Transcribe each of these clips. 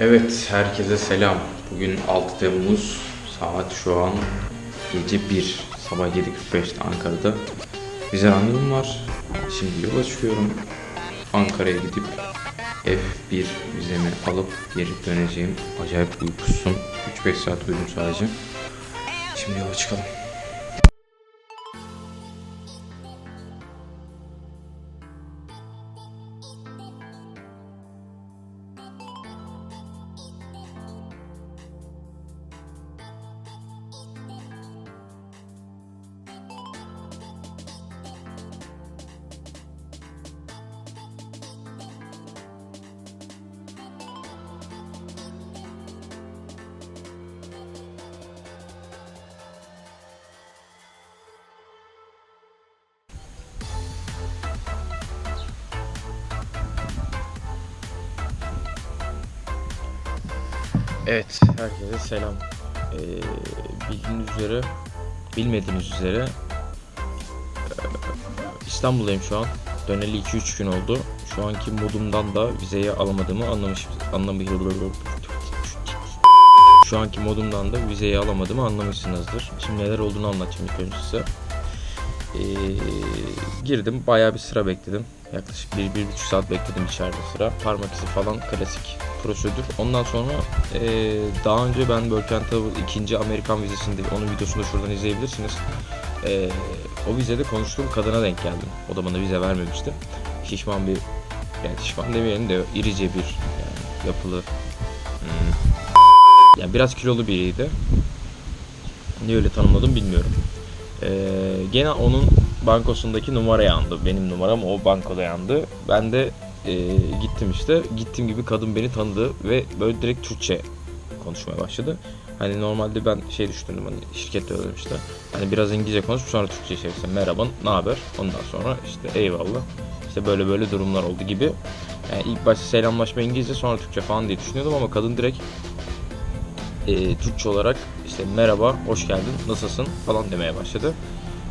Evet, herkese selam. Bugün 6 Temmuz, saat şu an gece 1, sabah 7.45'te Ankara'da. Bize randevum var. Şimdi yola çıkıyorum. Ankara'ya gidip F1 vizemi alıp geri döneceğim. Acayip uykusuzum. 3-5 saat uyudum sadece. Şimdi yola çıkalım. Evet, herkese selam. Ee, bildiğiniz üzere, bilmediğiniz üzere ee, İstanbul'dayım şu an. Döneli 2-3 gün oldu. Şu anki modumdan da vizeyi alamadığımı anlamış, anlamış, şu anki modumdan da vizeyi alamadığımı anlamışsınızdır. Şimdi neler olduğunu anlatacağım ilk önce size. Ee, girdim, bayağı bir sıra bekledim. Yaklaşık 1-1,5 saat bekledim içeride sıra. Parmak izi falan klasik prosedür. Ondan sonra ee, daha önce ben Travel ikinci Amerikan vizesinde onun videosunu da şuradan izleyebilirsiniz. Ee, o vizede konuştuğum kadına denk geldim. O da bana vize vermemişti. Şişman bir yani şişman demeyelim de irice bir yani yapılı hmm, yani biraz kilolu biriydi. Niye öyle tanımladım bilmiyorum. Ee, gene onun bankosundaki numara yandı. Benim numaram o bankoda yandı. Ben de e, gittim işte. Gittiğim gibi kadın beni tanıdı ve böyle direkt Türkçe konuşmaya başladı. Hani normalde ben şey düşündüm hani şirkette öyle işte. Hani biraz İngilizce konuşup sonra Türkçe çevirsin. Merhaba, ne haber? Ondan sonra işte eyvallah. İşte böyle böyle durumlar oldu gibi. Yani ilk başta selamlaşma İngilizce sonra Türkçe falan diye düşünüyordum ama kadın direkt e, Türkçe olarak işte merhaba, hoş geldin, nasılsın falan demeye başladı.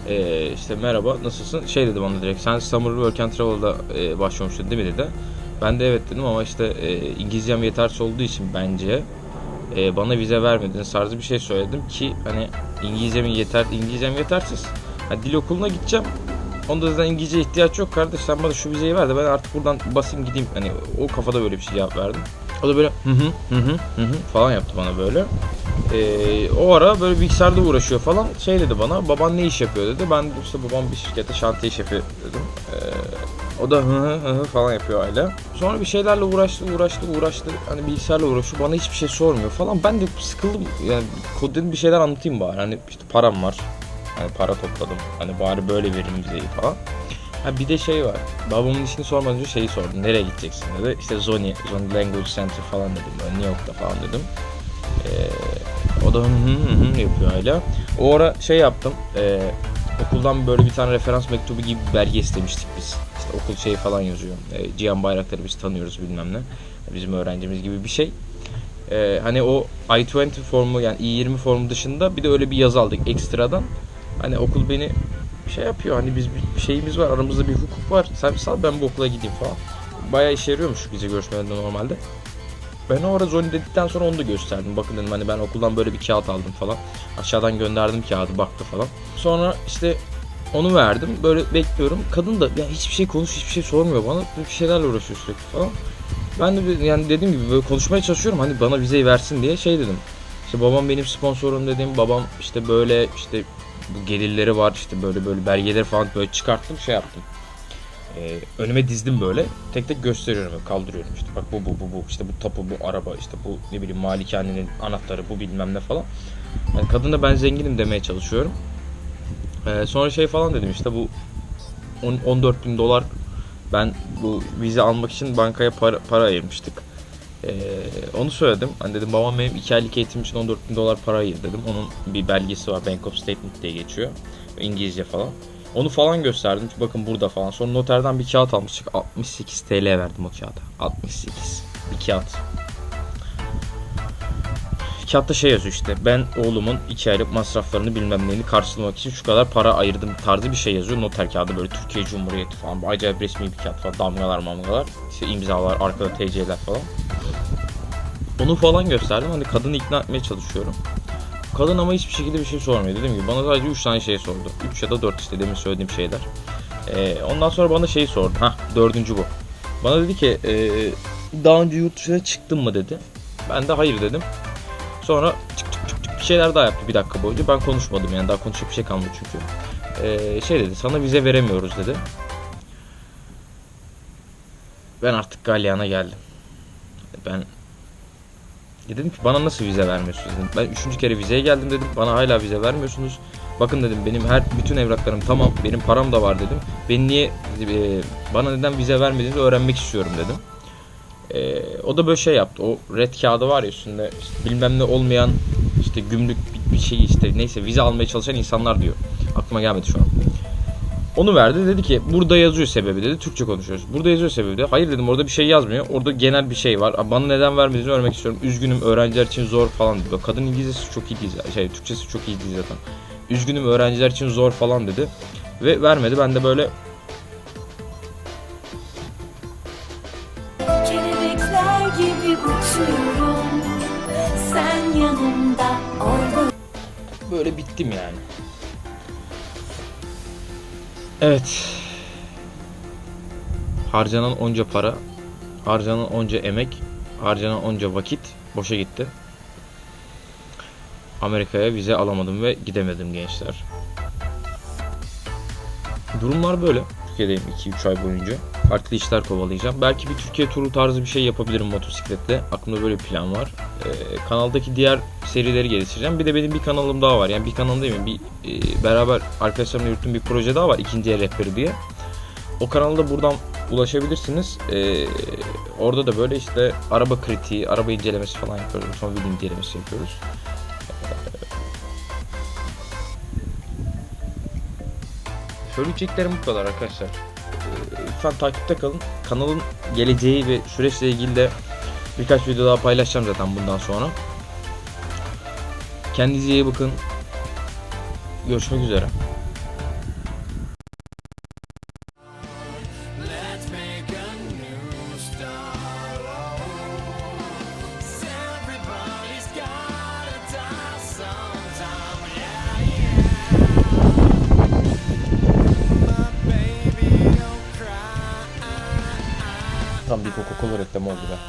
E, işte merhaba, nasılsın? Şey dedi bana direkt, sen Summer Work and Travel'da e, başvurmuştun değil mi dedi. Ben de evet dedim ama işte e, İngilizcem yetersiz olduğu için bence e, bana vize vermediniz tarzı bir şey söyledim ki hani İngilizcemin yeter İngilizcem yetersiz. Hani dil okuluna gideceğim. Onda zaten İngilizce ihtiyaç yok kardeş sen bana şu vizeyi ver de ben artık buradan basayım gideyim. Hani o kafada böyle bir şey cevap verdim. O da böyle hı hı hı hı hı falan yaptı bana böyle. Ee, o ara böyle bilgisayarda uğraşıyor falan. Şey dedi bana baban ne iş yapıyor dedi. Ben işte babam bir şirkette şantiye şefi dedim. Ee, o da hı hı hı hı falan yapıyor hala. Sonra bir şeylerle uğraştı uğraştı uğraştı. Hani bilgisayarla uğraşıyor bana hiçbir şey sormuyor falan. Ben de sıkıldım yani kod dedim bir şeyler anlatayım bari. Hani işte param var. Hani para topladım. Hani bari böyle verin vizeyi falan. Ha bir de şey var. Babamın işini sormadan önce şeyi sordum. Nereye gideceksin dedi. İşte Zoni, Zoni Language Center falan dedim. Böyle New York'ta falan dedim. Ee, o da hı hı hı yapıyor hala. O ara şey yaptım. Ee, okuldan böyle bir tane referans mektubu gibi bir belge istemiştik biz. İşte okul şeyi falan yazıyor. Ee, Cihan Bayraktar'ı biz tanıyoruz bilmem ne. Bizim öğrencimiz gibi bir şey. Ee, hani o I-20 formu yani I-20 formu dışında bir de öyle bir yazı aldık ekstradan. Hani okul beni şey yapıyor hani biz bir şeyimiz var aramızda bir hukuk var sen sal ben bu okula gideyim falan. Bayağı işe yarıyormuş vize görüşmelerinde normalde. Ben o ara Zoni dedikten sonra onu da gösterdim. Bakın dedim hani ben okuldan böyle bir kağıt aldım falan. Aşağıdan gönderdim kağıdı baktı falan. Sonra işte onu verdim. Böyle bekliyorum. Kadın da ya hiçbir şey konuş, hiçbir şey sormuyor bana. Bir şeylerle uğraşıyor sürekli falan. Ben de yani dediğim gibi böyle konuşmaya çalışıyorum. Hani bana vizeyi versin diye şey dedim. İşte babam benim sponsorum dedim. Babam işte böyle işte bu gelirleri var işte böyle böyle belgeleri falan böyle çıkarttım şey yaptım. Ee, önüme dizdim böyle tek tek gösteriyorum kaldırıyorum işte bak bu bu bu bu işte bu tapu bu araba işte bu ne bileyim malikanenin anahtarı bu bilmem ne falan. Yani kadına ben zenginim demeye çalışıyorum. Ee, sonra şey falan dedim işte bu on- 14 bin dolar ben bu vize almak için bankaya para, para ayırmıştık. Ee, onu söyledim. Hani dedim babam benim 2 aylık eğitim için 14 bin dolar para ayırdı dedim. Onun bir belgesi var. Bank of Statement diye geçiyor. İngilizce falan. Onu falan gösterdim. Bakın burada falan. Sonra noterden bir kağıt almıştık. 68 TL verdim o kağıda. 68. Bir kağıt. Kağıtta şey yazıyor işte. Ben oğlumun 2 aylık masraflarını bilmem neyini karşılamak için şu kadar para ayırdım tarzı bir şey yazıyor. Noter kağıdı böyle Türkiye Cumhuriyeti falan. Acayip resmi bir kağıt falan. Damgalar mamgalar. İşte imzalar, arkada TC'ler falan. Onu falan gösterdim. Hani kadını ikna etmeye çalışıyorum. Kadın ama hiçbir şekilde bir şey sormuyor. Dediğim gibi bana sadece 3 tane şey sordu. 3 ya da 4 işte demin söylediğim şeyler. Ee, ondan sonra bana şeyi sordu. Hah dördüncü bu. Bana dedi ki ee, daha önce yurt dışına çıktın mı dedi. Ben de hayır dedim. Sonra çık çık çık çık bir şeyler daha yaptı bir dakika boyunca. Ben konuşmadım yani daha konuşacak bir şey kalmadı çünkü. Ee, şey dedi sana vize veremiyoruz dedi. Ben artık Galyan'a geldim. Ben dedim ki bana nasıl vize vermiyorsunuz dedim. Ben üçüncü kere vizeye geldim dedim. Bana hala vize vermiyorsunuz. Bakın dedim benim her bütün evraklarım tamam. Benim param da var dedim. Beni niye e, bana neden vize vermediğinizi öğrenmek istiyorum dedim. E, o da böyle şey yaptı. O red kağıdı var ya üstünde işte bilmem ne olmayan işte gümrük bir, bir şey işte neyse vize almaya çalışan insanlar diyor. Aklıma gelmedi şu an. Onu verdi dedi ki burada yazıyor sebebi dedi. Türkçe konuşuyoruz. Burada yazıyor sebebi dedi. Hayır dedim orada bir şey yazmıyor. Orada genel bir şey var. Bana neden vermediğini öğrenmek istiyorum. Üzgünüm öğrenciler için zor falan dedi. Kadın İngilizcesi çok iyi değil. Şey Türkçesi çok iyi değil zaten. Üzgünüm öğrenciler için zor falan dedi. Ve vermedi. Ben de böyle böyle bittim yani. Evet. Harcanan onca para, harcanan onca emek, harcanan onca vakit boşa gitti. Amerika'ya vize alamadım ve gidemedim gençler. Durumlar böyle. Türkiye'deyim 2-3 ay boyunca. Farklı işler kovalayacağım. Belki bir Türkiye turu tarzı bir şey yapabilirim motosikletle. Aklımda böyle bir plan var. Ee, kanaldaki diğer serileri geliştireceğim. Bir de benim bir kanalım daha var. Yani bir kanal değil mi? Bir e, beraber arkadaşlarımla yürüttüğüm bir proje daha var. İkinci el rehberi diye. O kanalda buradan ulaşabilirsiniz. Ee, orada da böyle işte araba kritiği, araba incelemesi falan yapıyoruz. Video incelemesi yapıyoruz. Söyleyeceklerim bu kadar arkadaşlar. Ee, Lütfen takipte kalın. Kanalın geleceği ve süreçle ilgili de birkaç video daha paylaşacağım zaten bundan sonra. Kendinize iyi bakın. Görüşmek üzere. Coca-Cola reklamı oldu be.